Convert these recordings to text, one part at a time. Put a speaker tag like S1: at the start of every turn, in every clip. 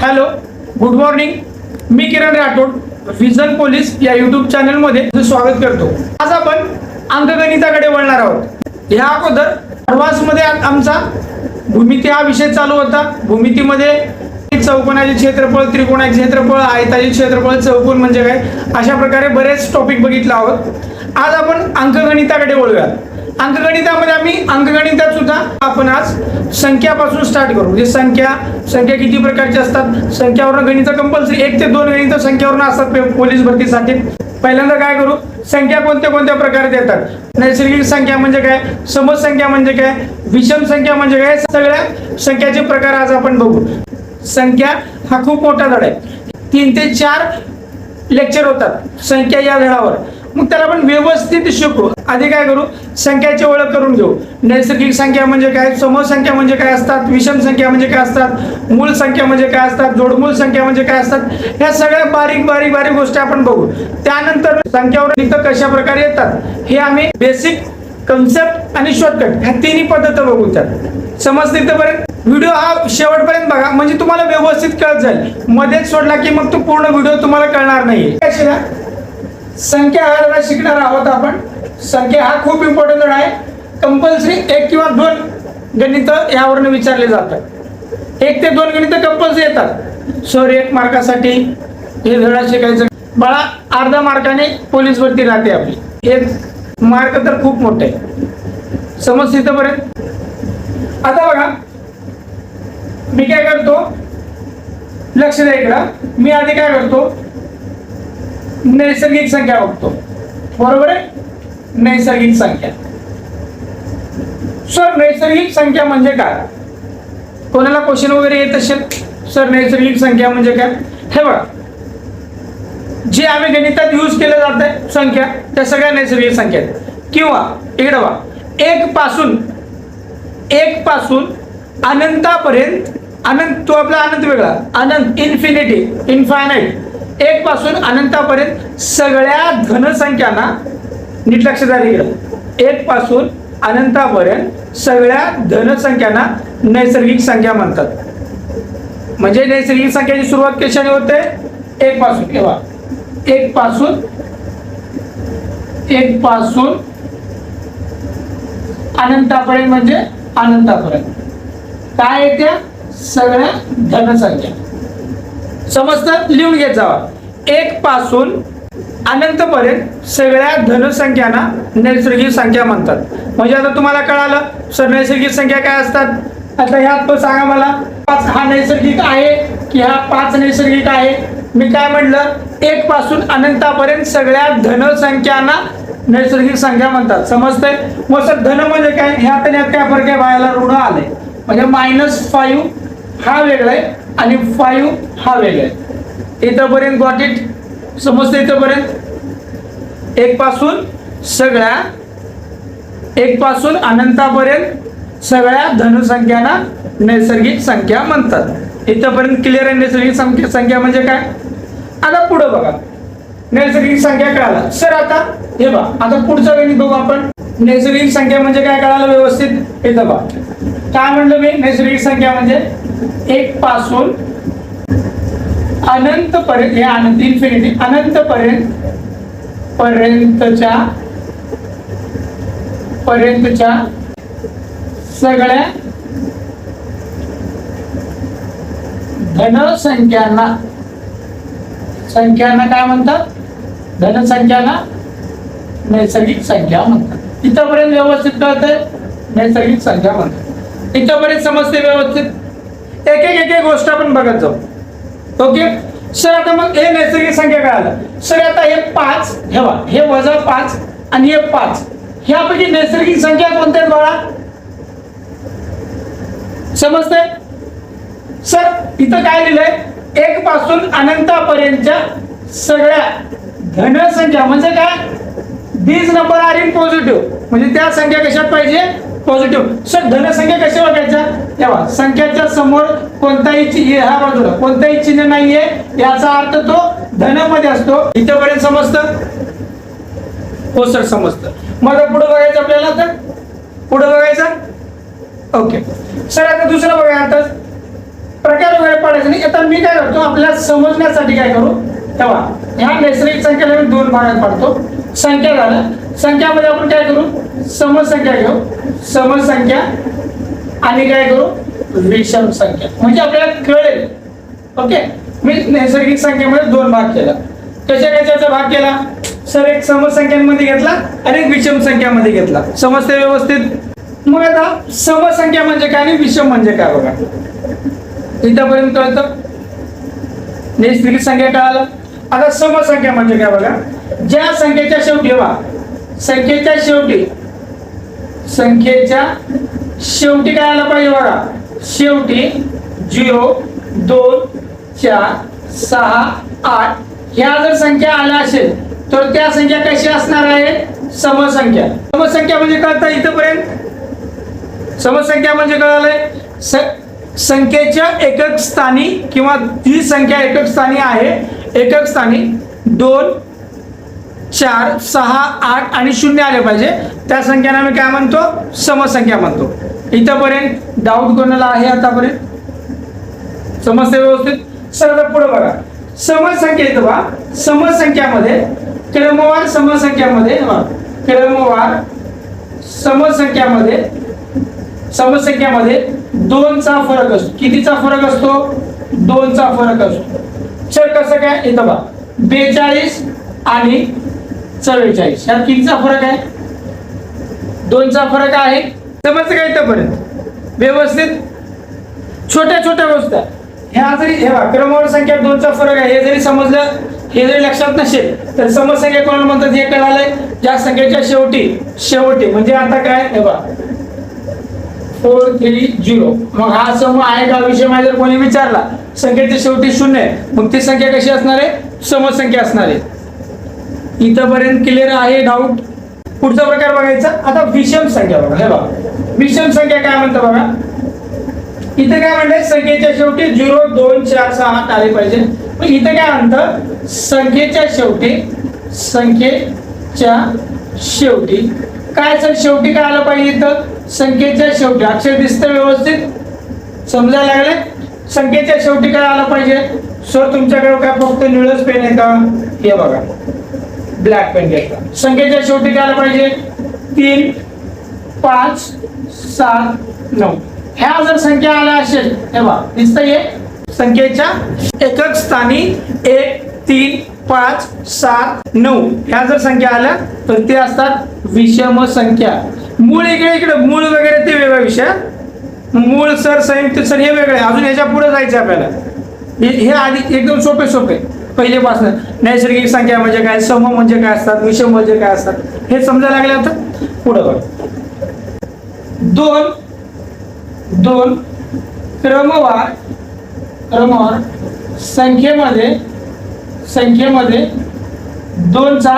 S1: Hello good morning. मी Kiran Rathod vision police या YouTube चॅनलमध्ये तुझं स्वागत करतो. आज आपण अंकगणिताकडे वळणार आहोत. ह्या अगोदरमध्ये आमचा भूमिती हा विषय चालू होता. भूमितीमध्ये चौकोनाचे क्षेत्रफळ त्रिकोणाचे क्षेत्रफळ आयताचे क्षेत्रफळ चौकोन म्हणजे काय? अशा प्रकारे बरेच टॉपिक बघितला आहोत. आज आपण अंकगणिताकडे वळूयात. अंकगणितामध्ये आम्ही अंकगणितात सुद्धा आपण आज संख्यापासून स्टार्ट करू. म्हणजे संख्या संख्या किती प्रकारच्या असतात? संख्यावरून गणित कंपल्सरी एक ते दोन गणित संख्यावरून असतात पोलीस भरतीसाठी. पहिल्यांदा काय करू? संख्या कोणत्या कोणत्या प्रकारे येतात नैसर्गिक संख्या म्हणजे काय? समज संख्या म्हणजे काय? विषम संख्या म्हणजे काय? सगळ्या संख्याचे प्रकार आज आपण बघू. संख्या हा खूप मोठा धडा आहे. तीन ते चार लेक्चर होतात. संख्या या धडावर. मग त्याला आपण व्यवस्थित शिकू. आधी काय करू? संख्याची ओळख करून घेऊ. नैसर्गिक संख्या म्हणजे काय? समूह संख्या म्हणजे काय असतात? विषम संख्या म्हणजे काय असतात? मूळ संख्या म्हणजे काय असतात? जोडमूळ संख्या म्हणजे काय असतात? ह्या सगळ्या बारीक बारीक बारीक गोष्टी आपण बघू. त्यानंतर संख्यावर इथं कशा प्रकारे येतात? हे आम्ही बेसिक कन्सेप्ट आणि शॉर्टकट ह्या तिन्ही पद्धत बघू त्यात. समजते तिथपर्यंत व्हिडिओ हा शेवटपर्यंत बघा. म्हणजे तुम्हाला व्यवस्थित कळत जाईल. मध्येच सोडला की मग तो पूर्ण व्हिडिओ तुम्हाला कळणार नाही संख्या हा धडा शिकणार आहोत आपण. संख्या हा खूप इम्पॉर्टंट आहे. कंपल्सरी एक किंवा दोन गणित यावरनं विचारले जातात. एक ते दोन गणित कंपल्सरी येतात. सर एक मार्कासाठी हे धडा शिकायचं. बाळा अर्धा मार्काने पोलीस भरती राहते आपली. एक मार्क तर खूप मोठे आहे समज इथंपर्यंत? आता बघा. मी काय करतो? लक्ष द्या इकडं. मी आधी काय करतो? नैसर्गिक संख्या बघतो. बरोबर आहे? नैसर्गिक संख्या. सर नैसर्गिक संख्या म्हणजे काय? कोणाला क्वेश्चन वगैरे येत असेल? सर नैसर्गिक संख्या म्हणजे काय? हे बघा. जे आम्ही गणितात यूज केलं जात आहे संख्या त्या सगळ्या नैसर्गिक संख्या आहेत. किंवा इकडे बघा. एक पासून एक पासून अनंतापर्यंत अनंत तो आपला अनंत वेगळा. अनंत इन्फिनिटी इन्फायनाईट एक पासून अनंतापर्यंत सगळ्या धनसंख्यांना नीट लक्ष द्या एक पासून अनंतापर्यंत सगळ्या धनसंख्यांना नैसर्गिक संख्या म्हणतात. म्हणजे नैसर्गिक संख्याची सुरुवात कशाने होते? एक पासून. किंवा एक पासून एक पासून अनंतापर्यंत म्हणजे अनंतापर्यंत. काय येत्या? सगळ्या धनसंख्या समजतं? लिहून घेत जावा. एक पासून अनंतपर्यंत सगळ्या धनसंख्यांना नैसर्गिक संख्या म्हणतात. म्हणजे आता तुम्हाला कळालं सर नैसर्गिक संख्या काय असतात? आता ह्यात तो सांगा मला पाच हा नैसर्गिक आहे की हा पाच नैसर्गिक आहे? मी काय म्हटलं एक पासून अनंतापर्यंत सगळ्या धनसंख्यांना नैसर्गिक संख्या म्हणतात. समजतंय? मग सर धन म्हणजे काय? ह्यात आणि ह्यात काय फरक आहे? बायाला ऋण आले म्हणजे मायनस फाईव्ह हा वेगळा आहे. आणि फाईव्ह हा वेगळा. आहे इथंपर्यंत गॉट इट समजतं इथंपर्यंत? एक पासून सगळ्या एक पासून अनंतापर्यंत सगळ्या धनुसंख्यांना नैसर्गिक संख्या म्हणतात. इथंपर्यंत क्लिअर आहे नैसर्गिक संख्या संख्या म्हणजे काय? आता पुढं बघा. नैसर्गिक संख्या कळाला. सर आता हे बघा. आता पुढचं गणित बघू आपण. नैसर्गिक संख्या म्हणजे काय कळालं व्यवस्थित? इथं बघा. काय म्हणलं मी? नैसर्गिक संख्या म्हणजे एक पासून अनंत पर्यंत हे अनंत इन्फिनिटी अनंत पर्यंत पर्यंतच्या पर्यंतच्या सगळ्या धनसंख्यांना संख्यांना काय म्हणतात? धनसंख्यांना नैसर्गिक संख्या म्हणतात. इथंपर्यंत व्यवस्थित कळतंय? नैसर्गिक संख्या म्हणतात. इथंपर्यंत समजते व्यवस्थित? एक एक एक एक गोष्ट आपण बघत जाऊ. ओके? सर आता मग हे नैसर्गिक संख्या काय आलं सर आता हे पाच ठेवा हे वजा पाच आणि हे पाच. ह्यापैकी नैसर्गिक संख्या कोणत्या आहेत बाळा? सर इथं काय लिहिलंय? एक पासून अनंतापर्यंतच्या सगळ्या धनसंख्या म्हणजे काय? These number are in positive म्हणजे त्या संख्या कशात पाहिजे? पॉझिटिव्ह सर धनसंख्या कशा बघायच्या तेव्हा संख्याच्या समोर कोणताही चि- हा बाजूला कोणताही चिन्ह नाहीये. याचा अर्थ तो धनमध्ये असतो. इथंपर्यंत समजतं? हो सर समजतं. मग पुढे बघायचं आपल्याला तर? पुढे बघायचं? ओके सर आता दुसरं बघा आता. प्रकार वगैरे पडायचं नाही. आता मी मी काय करतो? आपल्याला समजण्यासाठी काय करू? तेव्हा ह्या नैसर्गिक संख्येला मी दोन भागात पाडतो. संख्या झालं. संख्यामध्ये आपण काय करू? समसंख्या घेऊ. समसंख्या आणि काय करू? विषम संख्या. म्हणजे आपल्याला कळेल. ओके? मी नैसर्गिक संख्येमध्ये दोन भाग केला. कशा कशाचा भाग केला? सर एक समसंख्यांमध्ये घेतला आणि एक विषम संख्यामध्ये घेतला. समजते व्यवस्थित? मग आता समसंख्या म्हणजे काय आणि विषम म्हणजे काय बघा. इथपर्यंत कळतं? नैसर्गिक संख्या कळालं? आता समसंख्या म्हणजे काय बघा? ज्या संख्येच्या शेवटी वा संख्येच्या शेवटी संख्येच्या शेवटी काय आला पाहिजे बघा? शेवटी झिरो दोन चार सहा आठ. ह्या जर संख्या आल्या असेल तर त्या संख्या कशी असणार आहे? समसंख्या. समसंख्या म्हणजे कळतं इथपर्यंत? समसंख्या म्हणजे कळालंय? स- संख्येच्या एकक स्थानी किंवा जी संख्या एकक स्थानी आहे. एकक स्थानी दोन चार सहा आठ आणि शून्य आले पाहिजे. त्या संख्येने आम्ही काय म्हणतो? समसंख्या म्हणतो. इथंपर्यंत डाऊट कोणाला आहे आतापर्यंत? समजते व्यवस्थित? सर पुढे बघा. समसंख्या इथं बघा. समसंख्यामध्ये क्रमवार समसंख्यामध्ये क्रमवार समसंख्यामध्ये समसंख्यामध्ये दोनचा फरक असतो. कितीचा फरक असतो? दोनचा फरक असतो. सर कसं काय? इथं बघा. बेचाळीस आणि चव्वेचाळीस यात कितीचा फरक आहे? दोनचा फरक आहे. समजतं काय इथंपर्यंत? व्यवस्थित? छोट्या छोट्या गोष्टी. ह्या जरी हे क्रमवार संख्या दोनचा फरक आहे. हे जरी समजलं हे जरी लक्षात नसेल तर समसंख्या कोणाला म्हणतात? हे कळालंय. ज्या संख्येच्या शेवटी शेवटी म्हणजे आता काय? हे बघा. Four three zero. मग हा समूह आहे का? विषय माझ्या जर कोणी विचारला? संख्येच्या शेवटी शून्य आहे. मग ती संख्या कशी असणार आहे? समसंख्या असणार आहे. इथंपर्यंत क्लिअर आहे डाऊट पुढचा प्रकार बघायचा. आता विषम संख्या बघा. हे बघा. विषम संख्या काय म्हणतं बघा? इथं काय म्हणलंय? संख्येच्या शेवटी झिरो दोन चार सहा आठ आले पाहिजे. पण इथं काय म्हणतं? संख्येच्या शेवटी संख्येच्या शेवटी. काय सर? शेवटी काय आलं पाहिजे इथं? संख्येच्या शेवटी. अक्षर दिसतं व्यवस्थित? समजायला लागले संख्येच्या शेवटी काय आलं पाहिजे? सर तुमच्याकडे काय फक्त निळच पेन आहे का? हे बघा. ब्लॅक पेन घ्यायचा. संख्येच्या शेवटी काय आलं पाहिजे? तीन पाच सात नऊ. ह्या जर संख्या आल्या असेल तेव्हा दिसतंय संख्येच्या एकच स्थानी एक तीन पाच सात नऊ. ह्या जर संख्या आल्या तर ते असतात विषम संख्या. मूळ इकडे इकडे मूळ वगैरे ते वेगळा विषय. मूळ सर संयुक्त सर हे वेगळे. अजून ह्याच्या पुढे जायचं आपल्याला. हे हे आधी एकदम सोपे सोपे. पहिलेपासून. नैसर्गिक संख्या म्हणजे काय? सम म्हणजे काय असतात? विषम म्हणजे काय असतात? हे समजायला लागले आता. पुढं बघ. दोन दोन क्रमवार क्रमवार संख्येमध्ये संख्येमध्ये दोनचा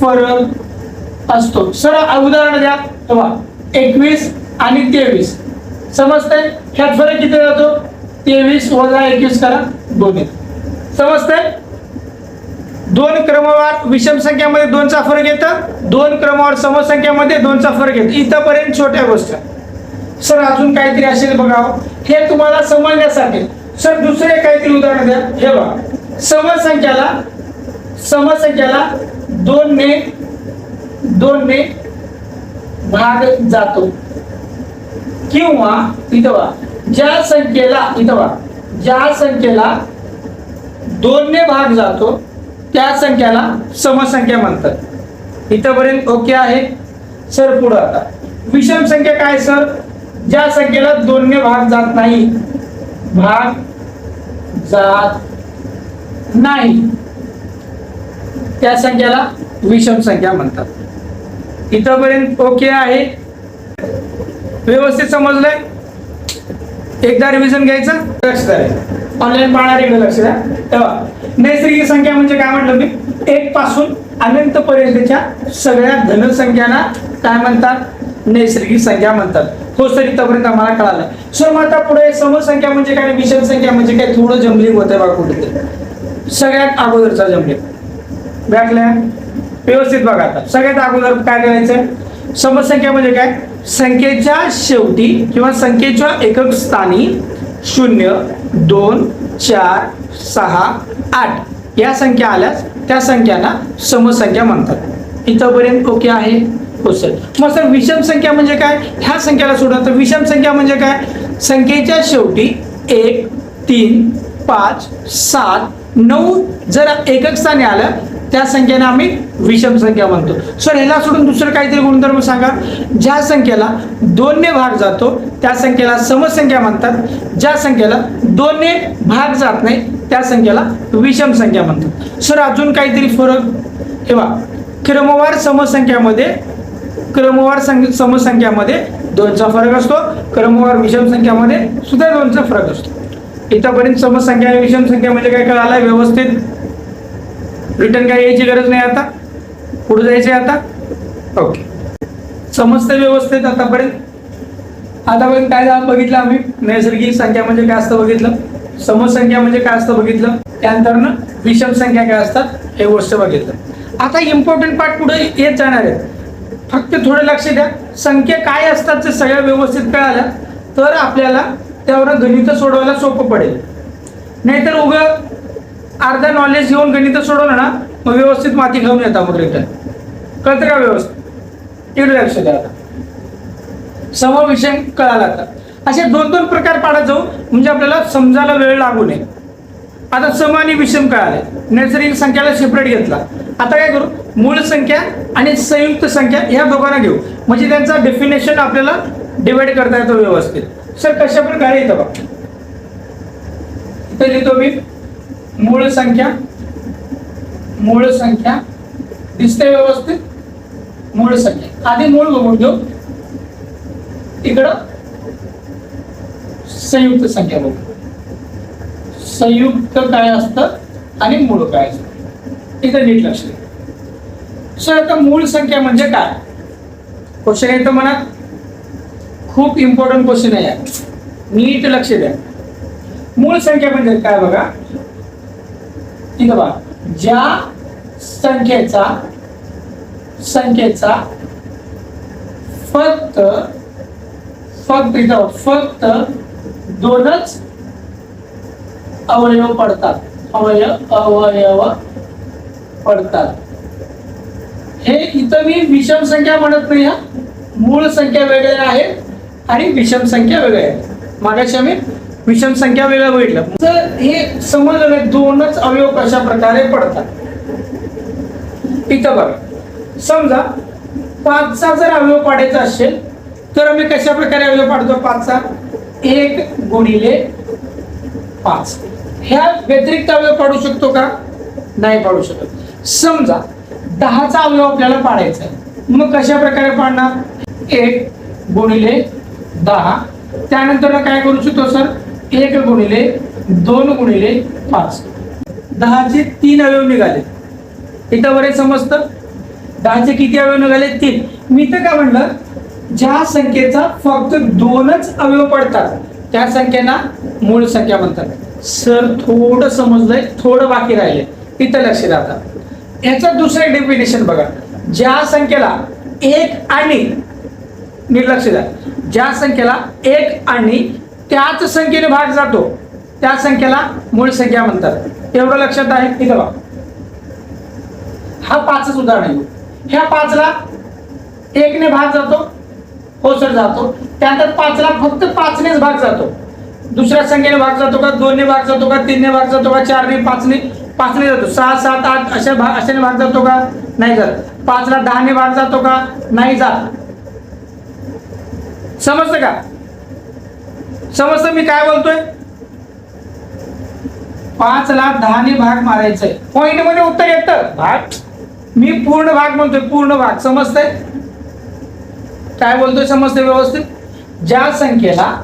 S1: फरक असतो. सर उदाहरण द्या. तेव्हा एकवीस आणि तेवीस. समजतंय? ह्यात फरक किती जातो? तेवीस वजा एकवीस करा दोन समजतंय? दोन क्रमवार विषम संख्यामध्ये दोनचा फरक येतं दोन क्रमवार समसंख्यामध्ये दोनचा फरक येतो. इथंपर्यंत छोट्या गोष्टी. सर अजून काहीतरी असेल बघावं हे तुम्हाला समजण्यासाठी सर दुसरे काहीतरी उदाहरण द्या. हे बघा. समसंख्याला समसंख्याला दोन ने दोन ने भाग जातो. किंवा इथं बघा. ज्या संख्येला इथं बघा. ज्या संख्येला दोनने भाग जातो त्या संख्याला समसंख्या म्हणतात. इथंपर्यंत ओके आहे. सर पुढं आता. विषम संख्या काय सर? ज्या संख्येला दोनने भाग जात नाही भाग जात नाही. त्या संख्याला विषम संख्या म्हणतात. इथंपर्यंत ओके आहे. व्यवस्थित समजलंय? एकदा रिव्हिजन घ्यायचं? लक्ष द्या. ऑनलाईन पाहणारे लक्ष द्या. तेव्हा नैसर्गिक संख्या म्हणजे काय म्हटलं मी? एक पासून अनंत पर्यंतच्या सगळ्या धनसंख्यांना काय म्हणतात? नैसर्गिक संख्या म्हणतात. हो सर इथपर्यंत आम्हाला कळालं. सर मग आता पुढे समसंख्या म्हणजे काय? विषम संख्या म्हणजे काय? थोडं जमलिंग होतंय बघा कुठेतरी. सगळ्यात अगोदरचा जमलिंग बॅकल्या व्यवस्थित बघा आता. सगळ्यात अगोदर काय करायचं? समसंख्या म्हणजे काय? संख्येच्या शेवटी किंवा संख्येच्या एकक स्थानी शून्य दोन चार सहा आठ. या संख्या आल्यास त्या संख्यांना समसंख्या म्हणतात. इथंपर्यंत ओके आहे? हो सर. मग सर विषम संख्या म्हणजे काय? ह्या संख्याला सोडा. तर विषम संख्या म्हणजे काय? संख्येच्या शेवटी एक तीन पाच सात नऊ जर एकक स्थानी आलं त्या संख्येने आम्ही विषम संख्या म्हणतो. सर ह्याला सोडून दुसरं काहीतरी गुणधर्म सांगा. ज्या संख्येला दोनने भाग जातो त्या संख्येला समसंख्या म्हणतात. ज्या संख्येला दोनने भाग जात नाही त्या संख्येला विषम संख्या म्हणतात. सर अजून काहीतरी फरक? हे बा क्रमवार समसंख्यामध्ये क्रमवार संख्या समसंख्यामध्ये दोनचा फरक असतो. क्रमवार विषम संख्यामध्ये सुद्धा दोनचा फरक असतो. इथंपर्यंत समसंख्या आणि विषम संख्या म्हणजे काय कळालं? व्यवस्थित. रिटर्न काय यायची गरज नाही आता? पुढे जायचे आता? ओके. समजते व्यवस्थित आतापर्यंत? आतापर्यंत काय झालं बघितलं आम्ही. नैसर्गिक संख्या म्हणजे काय असतं बघितलं? समसंख्या म्हणजे काय असतं बघितलं? त्यानंतरनं विषम संख्या काय असतात? हे गोष्ट बघितलं. आता इम्पॉर्टंट पार्ट पुढे येत जाणार आहेत. फक्त थोडं लक्ष द्या. संख्या काय असतात ते सगळ्या व्यवस्थित कळाल्या तर आपल्याला त्यावर गणित सोडवायला सोपं पडेल. नाहीतर उग अर्धा नॉलेज घेऊन गणित सोडवलं ना मग व्यवस्थित माती घेऊन येतात मग रिटर्न कळतं का व्यवस्थित? इकडे लक्ष द्या आता. समविषय कळाला तर असे दोन दोन प्रकार पाडत जाऊ म्हणजे आपल्याला समजायला वेळ लागू नये. आता सम आणि विषम कळाले. नैसर्गिक संख्याला सेपरेट घेतला. आता काय करू? मूळ संख्या आणि संयुक्त संख्या ह्या दोघांना घेऊ. म्हणजे त्यांचा डेफिनेशन आपल्याला डिवाइड करता येतो व्यवस्थित. सर कशा प्रकारे येतं बा इथे लिहितो मी. मूळ संख्या मूळ संख्या. दिसते व्यवस्थित? मूळ संख्या. आधी मूळ बघून घेऊ. इकडं. संयुक्त संख्या बघू. संयुक्त काय असतं आणि मूळ काय असतं? इथं नीट लक्ष द्या सर आता मूळ संख्या म्हणजे काय? क्वेश्चन येतं मनात? खूप इम्पॉर्टंट क्वेश्चन आहे. नीट लक्ष द्या. मूळ संख्या म्हणजे काय बघा? इथं बघा. ज्या संख्येचा संख्येचा फक्त फक्त इथं फक्त दोनच अवयव पडतात. अवयव अवयव पडतात. हे इथं मी विषम संख्या म्हणत नाही हा. मूळ संख्या वेगळ्या आहेत आणि विषम संख्या वेगळ्या आहेत. मागाशी आम्ही विषम संख्या वेगळ्या बघितलं. तर हे समजलं नाही दोनच अवयव कशा प्रकारे पडतात? इथं बघा. समजा पाचचा जर अवयव पाडायचा असेल तर आम्ही कशा प्रकारे अवयव पाडतो पाचचा? एक गुणिले पाच. ह्या व्यतिरिक्त अवयव पाडू शकतो का? नाही पाडू शकत. समजा दहाचा अवयव आपल्याला पाडायचा आहे. मग कशा प्रकारे पाडणार? एक गुणिले दहा. त्यानंतर काय करू शकतो सर? एक गुणिले दोन गुणिले पाच. दहाचे तीन अवयव निघाले. इथं बरे समजतं? दहाचे किती अवयव निघाले? तीन. मी तर काय म्हणलं? ज्या संख्येचा फक्त दोनच अवयव पडतात त्या संख्येना मूळ संख्या म्हणतात. सर थोडं समजलंय थोडं बाकी राहिले इथं लक्ष द्या याचं दुसरं डेफिनेशन बघा. ज्या संख्येला एक आणि निर्लक्ष द्या. ज्या संख्येला एक आणि त्याच संख्येने भाग जातो त्या संख्येला मूळ संख्या म्हणतात. एवढं लक्षात आहे? इथं बघा. हा पाचच उदाहरण आहे. ह्या पाचला एकने भाग जातो हो सर जातो. त्यानंतर पाचला फक्त पाचनेच भाग जातो. दुसऱ्या संख्येने भाग जातो का? दोनने भाग जातो का? तीनने भाग जातो का? चारने पाचने पाचने जातो. सहा सात आठ अशा भाग अशाने भाग जातो का? नाही जात. पाचला दहाने भाग जातो का? नाही जात. समजतं का? समजतं मी काय बोलतोय? पाचला दहाने भाग मारायचंय. पॉइंटमध्ये उत्तर येतं. भाग? मी पूर्ण भाग म्हणतोय. पूर्ण भाग. समजतंय? काय बोलतोय समजते व्यवस्थित? ज्या संख्येला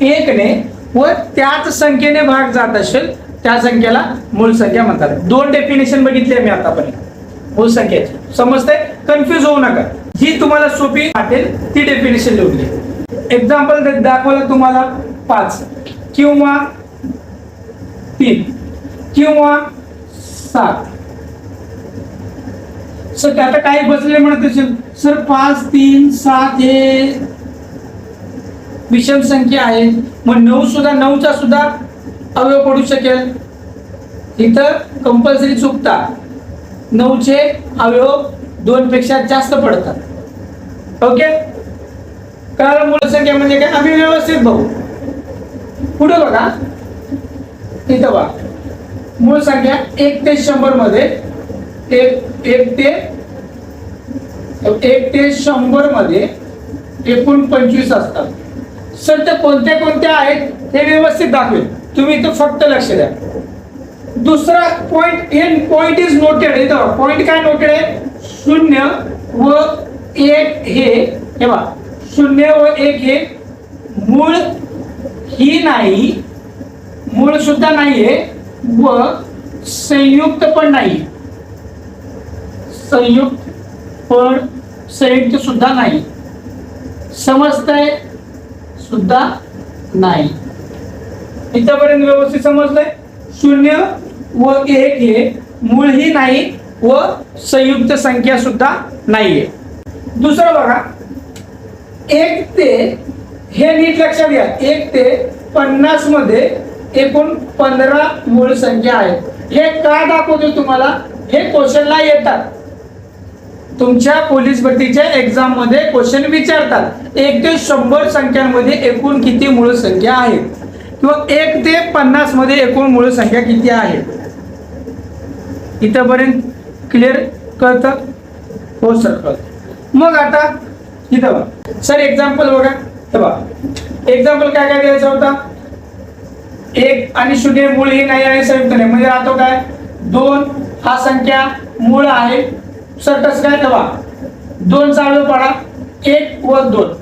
S1: एकने व त्याच संख्येने भाग जात असेल त्या संख्येला मूळ संख्या म्हणतात. दोन डेफिनेशन बघितले मी आतापर्यंत. मूळ संख्येची. समजते कन्फ्युज होऊ नका. जी तुम्हाला सोपी वाटेल ती डेफिनेशन लिहून घ्या. एक्झाम्पल दाखवलं तुम्हाला पाच. किंवा तीन. किंवा सात. सर आता काही बसले म्हणत असेल? सर पाच तीन सात हे विषम संख्या आहे. मग नऊ सुद्धा नऊचा सुद्धा अवयव पडू शकेल. इथं कंपल्सरी चुकता. नऊचे अवयव दोनपेक्षा जास्त पडतात. ओके? कारण मूळ संख्या म्हणजे काय? आम्ही व्यवस्थित बघू. पुढे बघा. इथं बघा. मूळ संख्या एक ते शंभरमध्ये एक एक ते एक ते शंभरमध्ये एकूण पंचवीस असतात. सर ते कोणत्या कोणत्या आहेत हे व्यवस्थित दाखवेल. तुम्ही इथं फक्त लक्ष द्या. दुसरा पॉइंट हे पॉइंट इज नोटेड इथं पॉइंट काय नोटेड आहे? शून्य व एक हे. हे बघा. शून्य व एक हे मूळ ही नाही. मूळ सुद्धा नाहीये व संयुक्त पण नाही संयुक्त पण संयुक्त सुद्धा नाही. समजतंय? सुद्धा नाही. इथपर्यंत व्यवस्थित समजलंय? शून्य व एक हे मूळही नाही व संयुक्त संख्या सुद्धा नाहीये. दुसरं बघा. एक ते हे नीट लक्षात घ्या. एक ते पन्नासमध्ये एकूण पंधरा मूळ संख्या आहेत. हे का दाखवतो तुम्हाला? हे क्वेश्चनला येतात. तुमच्या पोलीस भरतीच्या एक्झाममध्ये क्वेश्चन विचारतात. एक ते शंभर संख्यांमध्ये एकूण किती मूळ संख्या आहेत? किंवा एक ते पन्नासमध्ये एकूण मूळ संख्या किती आहे? इथंपर्यंत क्लिअर कळतं? हो सर कळत. मग आता इथं बघा. सर एक्झाम्पल बघा. हे बघा. एक्झाम्पल काय काय द्यायचा होता? एक आणि शून्य मूळ ही नाही आणि संयुक्त नाही. म्हणजे राहतो काय? दोन हा संख्या मूळ आहे. सर काय ठेवा. दोन चालू पडा. एक व दोन.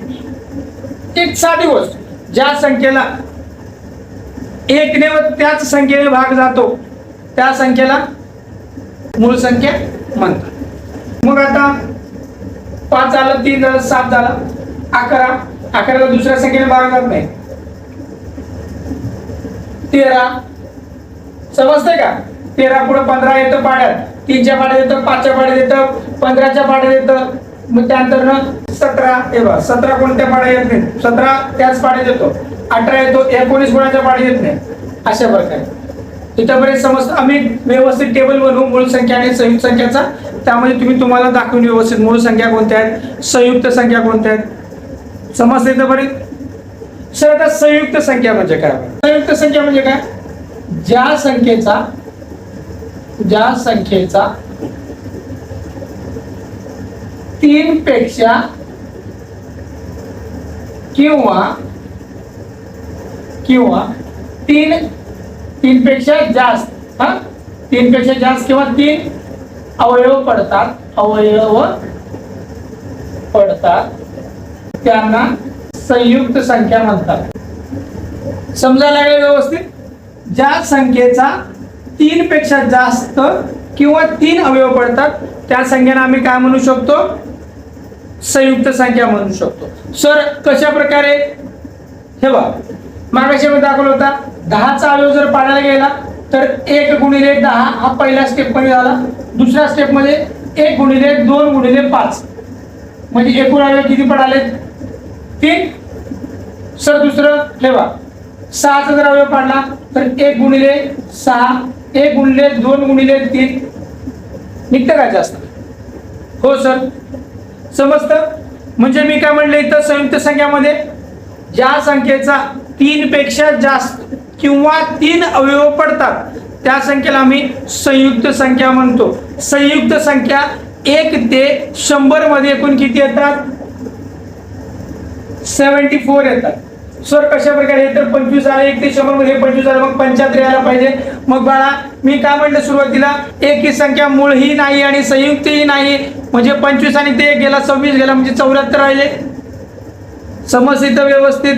S1: एक साधी गोष्ट. ज्या संख्येला एकने व त्याच संख्येने भाग जातो त्या संख्येला मूळ संख्या म्हणतात. मग आता पाच झालं तीन झालं सात झालं अकरा. अकराला दुसऱ्या संख्येने भाग जात नाही. तेरा. समजतंय का? तेरा पुढे पंधरा येतं पाड्यात. तीनच्या पाड्या येतं पाचच्या पाड्या देतं पंधराच्या पाड्या येतं मग त्यानंतर सतरा हे बघ सतरा कोणत्या पाड्या येत नाही सतरा त्याच पाड्या देतो. अठरा येतो एकोणीस कोणाच्या पाड्या येत नाही अशा प्रकारे. इथंपर्यंत समजतं आम्ही व्यवस्थित टेबल बनवू मूळ संख्या आणि संयुक्त संख्याचा. त्यामध्ये तुम्ही तुम्हाला दाखवून व्यवस्थित मूळ संख्या कोणत्या आहेत संयुक्त संख्या कोणत्या आहेत. समजते इथंपर्यंत. सर आता संयुक्त संख्या म्हणजे काय? संयुक्त संख्या म्हणजे काय? ज्या संख्येचा ज्या संख्येचा तीन पेक्षा किंवा किंवा तीन तीन पेक्षा जास्त हा? तीन पेक्षा जास्त किंवा तीन अवयव पडतात अवयव पडतात त्यांना संयुक्त संख्या म्हणतात. समजायला लागेल व्यवस्थित? ज्या संख्येचा तीन पेक्षा जास्त किंवा तीन अवयव पडतात. त्या संख्येला आम्ही काय म्हणू शकतो? संयुक्त संख्या म्हणू शकतो. सर कशा प्रकारे? हे बघ. मागाशी मी दाखवला होता. दहाचा अवयव जर पाडायला गेला तर एक गुणिले दहा हा पहिल्या स्टेपमध्ये झाला दुसऱ्या स्टेपमध्ये एक गुणिले दोन गुणिले पाच. म्हणजे एकूण अवयव किती पडाले तीन. सर दुसरं ठेवा सहाचा जर अवयव पाडला तर एक गुणिले सहा एक गुणिले दोन गुणिले तीन. निघतं काय जास्त? हो सर. समजतं? म्हणजे मी काय म्हणलं इथं संयुक्त संख्यामध्ये? ज्या संख्येचा तीन पेक्षा जास्त किंवा तीन अवयव पडतात त्या संख्येला आम्ही संयुक्त संख्या म्हणतो. संयुक्त संख्या एक ते शंभरमध्ये एकूण किती येतात? सेवन्टी फोर येतात. सर कशा प्रकारे? हे तर पंचवीस आले एक ते शंभरमध्ये पंचवीस आलं मग पंच्याहत्तर यायला पाहिजे. मग बाळा मी काय म्हणलं सुरुवातीला? एक ही संख्या मूळ ही नाही आणि संयुक्तही नाही. म्हणजे पंचवीस आणि ते एक गेला सव्वीस गेला म्हणजे चौऱ्याहत्तर राहिले. समज व्यवस्थित.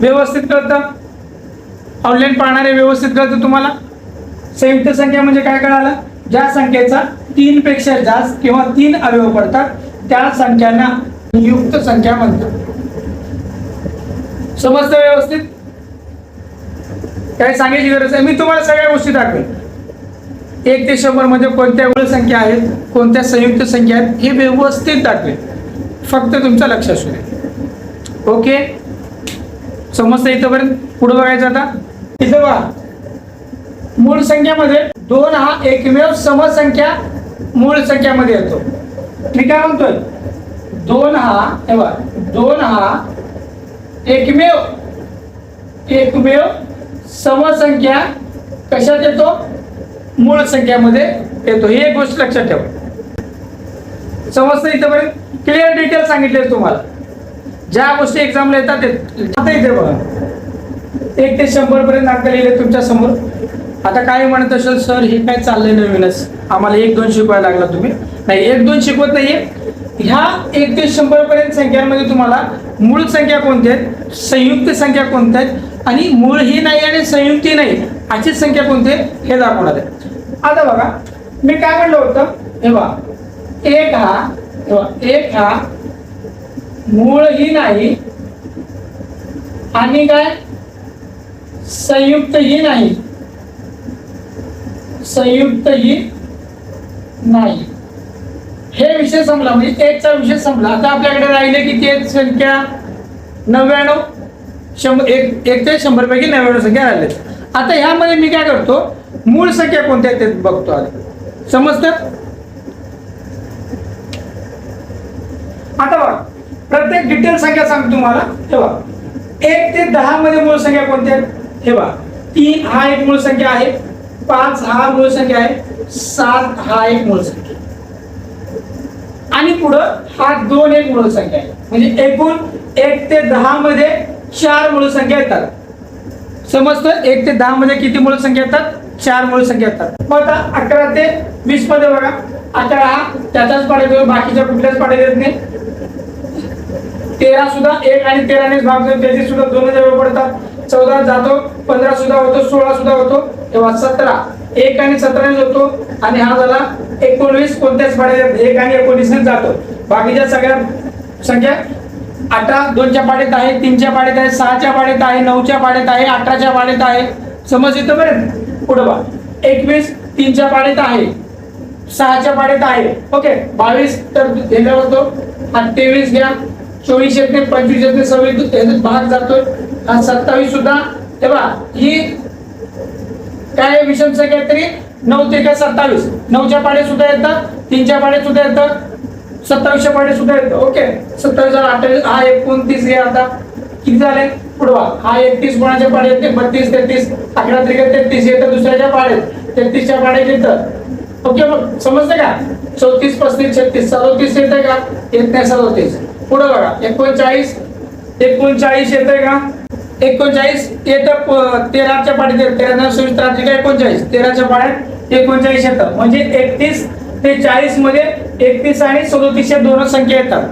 S1: व्यवस्थित कळतं? ऑनलाईन पाहणारे व्यवस्थित कळतं तुम्हाला? संयुक्त संख्या म्हणजे काय कळालं? ज्या संख्येचा तीन पेक्षा जास्त किंवा तीन अवयव पडतात त्या संख्यांना संयुक्त संख्या म्हणतात. समजतं व्यवस्थित? काय सांगायची गरज आहे मी तुम्हाला सगळ्या गोष्टी दाखवेल एक ते शंभरमध्ये कोणत्या मूळ संख्या आहेत कोणत्या संयुक्त संख्या आहेत हे व्यवस्थित दाखवेल फक्त तुमचं लक्ष असू दे. ओके? समजतं इथंपर्यंत पुढे बघायचं आता? इथं बघा. मूळ संख्यामध्ये दोन हा एकमेव समसंख्या मूळ संख्यामध्ये येतो. मी काय म्हणतोय? दोन हा हे दोन हा एकमेव एकमेव समसंख्या कशात येतो? मूळ संख्यामध्ये येतो. ही एक गोष्ट लक्षात ठेवा. समजतं इथंपर्यंत क्लिअर डिटेल सांगितले तुम्हाला. ज्या गोष्टी एक्झामला येतात ते आता इथे बघा. एक ते शंभर पर्यंत अंक लिहिले तुमच्यासमोर. आता काय म्हणत असेल सर हे काय चाललंय नवीनच. आम्हाला एक दोन शिकवायला लागला तुम्ही. नाही एक दोन शिकवत नाहीये. ह्या एक ते शंभरपर्यंत संख्यांमध्ये तुम्हाला मूळ संख्या कोणत्या आहेत? संयुक्त संख्या कोणत्या आहेत? आणि मूळ ही नाही आणि संयुक्ती नाही अशी संख्या कोणती आहे हे दाखवणार आहे आता बघा मी काय म्हणलं होतं? हे बघा एक हा हे एक हा मूळ ही नाही आणि काय? संयुक्त ही नाही. संयुक्त ही नाही. हे विषय संपला. म्हणजे एकचा विषय संपला. आता आपल्याकडे राहिले की आहेत संख्या नव्याण्णव शंभर एक एक ते शंभरपैकी नव्याण्णव संख्या राहिले आता ह्यामध्ये मी काय करतो? मूळ संख्या कोणत्या आहेत ते बघतो आधी. समजतं? आता बघा. प्रत्येक डिटेल संख्या सांगतो तुम्हाला. ठेवा एक ते दहा मध्ये मूळ संख्या कोणत्या आहेत? ठेवा तीन हा एक मूळ संख्या आहे. पाच हा मूळ संख्या आहे. सात हा एक मूळ संख्या आणि पुढं हा दोन एक मूळ संख्या आहे. म्हणजे एकूण एक ते दहा मध्ये चार मूळ संख्या येतात. समजतं एक ते दहा मध्ये किती मूळ संख्या येतात? चार मूळ संख्या येतात. मग आता अकरा ते वीसमध्ये बघा. अकरा हा त्याचाच पाडे देतो बाकीच्या कुठल्याच पाडे देत नाही. तेरा सुद्धा एक आणि तेरानेच भाग त्याचे सुद्धा दोन जवळ पडतात. चौदा जातो पंधरा सुद्धा होतो सोळा सुद्धा होतो. तेव्हा सतरा. एक आणि सतराने होतो. आणि हा झाला एकोणवीस कोणत्याच पाड्यात एक आणि एकोणीस जातो. बाकीच्या सगळ्या संख्या अठरा दोनच्या पाड्यात आहे तीनच्या पाड्यात आहे सहाच्या पाड्यात आहे नऊच्या पाड्यात आहे अठराच्या पाड्यात आहे. समज येतो बरं पुढं बा एकवीस तीनच्या पाड्यात आहे सहाच्या पाड्यात आहे. ओके बावीस तर हे होतो? हा तेवीस घ्या. चोवीस येते पंचवीस येते सव्वीस भाग जातोय. हा सत्तावीस सुद्धा. तेव्हा ही काय विषम संख्या तरी? नऊ ते काय सत्तावीस? नऊच्या पाडे सुद्धा येतात तीनच्या पाडे सुद्धा येतात सत्तावीसच्या पाडे सुद्धा येतं ओके सत्तावीस झाला अठ्ठावीस हा एकोणतीस घ्या आता. किती झाले? पुढवा. हा एकतीस कोणाच्या पाडे येते बत्तीस तेहतीस अकरा त्रिक तेहतीस येतं दुसऱ्याच्या पाड्यात तेहतीसच्या पाड्यात येतं ओके मग समजते का? चौतीस पस्तीस छत्तीस. सदोतीस येते का? येत नाही सदोतीस. पुढं बघा. एकोणचाळीस एकोणचाळीस येते का? एकोणचाळीस येतं तेराच्या पाड्यात तेरा नऊ सव्वीस एकोणचाळीस. तेराच्या पाड्यात एकोणचाळीस येतं म्हणजे एकतीस ते चाळीसमध्ये एकतीस आणि सदोतीस या दोन संख्या येतात.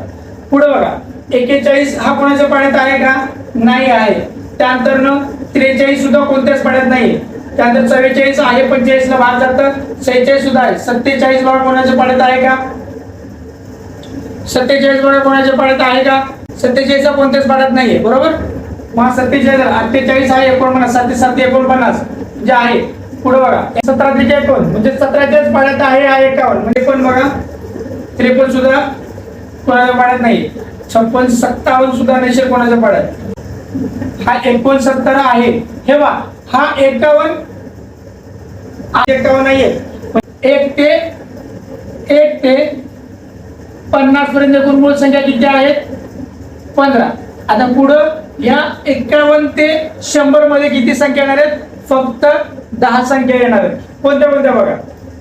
S1: पुढे बघा. एकेचाळीस हा कोणाच्या पाण्यात आहे का? नाही आहे. त्यानंतर त्रेचाळीस सुद्धा कोणत्याच पाण्यात नाही त्यानंतर चव्वेचाळीस आहे पंचेचाळीस ला भाग जातात. सेहेचाळीस सुद्धा आहे. सत्तेचाळीस भाग कोणाच्या पाण्यात आहे का? सत्तेचाळीस भाग कोणाच्या पाण्यात आहे का? सत्तेचाळीस कोणत्याच पाण्यात नाहीये बरोबर? मग सत्तेचाळीस अठ्ठेचाळीस आहे एकोणपन्नास. सातशे सात एकोणपन्नास जे आहे. पुढे बघा. सतरा त्रिके एकोण म्हणजे सतराच्याच पाड्यात आहे हा एकावन्न. म्हणजे पण बघा त्रेपन्न सुद्धा कोणाच्या पाण्यात नाही. छप्पन सत्तावन्न सुद्धा नसेल कोणाच्या पाण्यात? हा एकोणसत्तर आहे. हे बा हा एकावन्न हा एकावन्न नाहीये. एक ते एक ते पन्नास पर्यंत एकूण मूळ संख्या किती आहेत पंधरा. आता पुढं या एकावन्न ते शंभरमध्ये किती संख्या येणार आहेत? फक्त दहा संख्या येणार आहेत. कोणत्या कोणत्या बघा.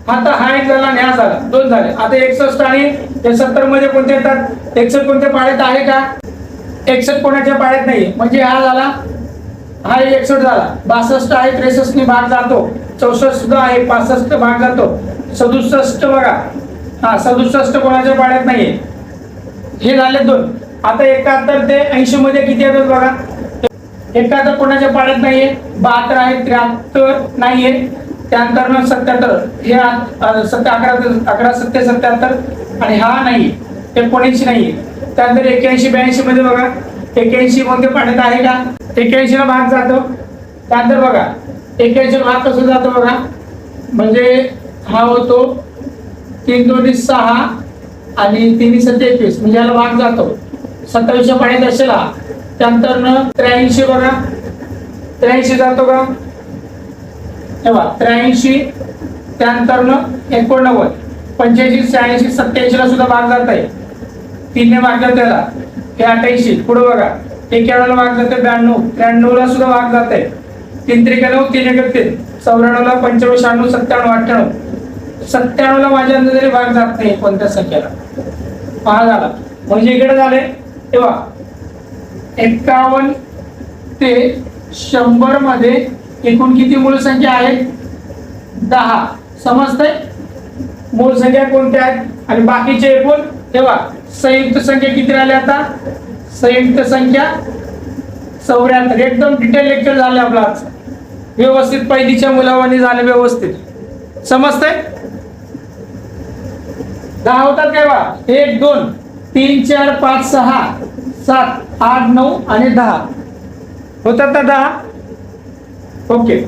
S1: आता हा एक झाला आणि हा झाला. दोन झाले. आता एकसष्ट आणि सत्तरमध्ये कोणते येतात? एकसष्ट कोणत्या पाळ्यात आहे का? एकसष्ट कोणाच्या पाळ्यात नाही म्हणजे हा झाला. हा एकसष्ट झाला. बासष्ट आहे त्रेसष्ट ने भाग जातो. चौसष्ट सुद्धा आहे पासष्ट भाग जातो. सदुसष्ट बघा. हा सदुसष्ट कोणाच्या पाळ्यात नाहीये. हे झाले दोन. आता एकाहत्तर ते ऐंशी मध्ये किती येतात बघा? एकाहत्तर कोणाच्या पाड्यात नाहीये बहात्तर आहे त्र्याहत्तर नाहीये. त्यानंतर सत्याहत्तर हे सत्या सत्य अकरा अकरा सत्य सत्याहत्तर आणि हा नाही एकोणऐंशी नाहीये. त्यानंतर एक्याऐंशी ब्याऐंशी मध्ये बघा एक्याऐंशी कोणत्या पाण्यात आहे का? एक्याऐंशी ला भाग जातो. त्यानंतर बघा एक्याऐंशी भाग कसं जातो बघा? म्हणजे हा होतो तीन दोन्ही सहा आणि तिन्ही सत्य एकवीस म्हणजे याला भाग जातो. सत्तावीसच्या पाण्यात असेल हा. त्यानंतर त्र्याऐंशी बघा. त्र्याऐंशी जातो का? तेव्हा त्र्याऐंशी त्यानंतर एकोणनव्वद. पंच्याऐंशी शहाऐंशी सत्याऐंशीला सुद्धा भाग जात आहे तीनने भाग त्याला. हे अठ्याऐंशी पुढे बघा. एक्याण्णवला भाग जाते ब्याण्णव. त्र्याण्णवला सुद्धा भाग जात आहे तीन त्रिकाण्णव तीन एकतीन चौऱ्याण्णवला पंच्याण्णव शहाण्णव सत्त्याण्णव अठ्ठ्याण्णव. सत्त्याण्णवला माझ्या अंदाजाने भाग जात नाही कोणत्या संख्येला. पहा झाला. म्हणजे इकडे झाले. तेव्हा एक्कावन्न ते शंभरमध्ये एकूण किती मूळ संख्या आहेत? दहा. समजतंय? मूळ संख्या कोणत्या आहेत? आणि बाकीचे एकूण? तेव्हा संयुक्त संख्या किती राहिले आता? संयुक्त संख्या चौऱ्याहत्तर. एकदम डिटेल लेक्चर झाले आपला आज. व्यवस्थित पहिलीच्या मुलावानी झाले व्यवस्थित. समजतंय? दहा होतात काय बा? एक दोन तीन चार पाच सहा. सात आठ नऊ आणि दहा. होतात ना दहा? ओके.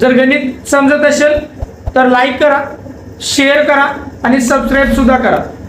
S1: जर गणित समजत असेल तर लाईक करा शेअर करा आणि सबस्क्राईब सुद्धा करा.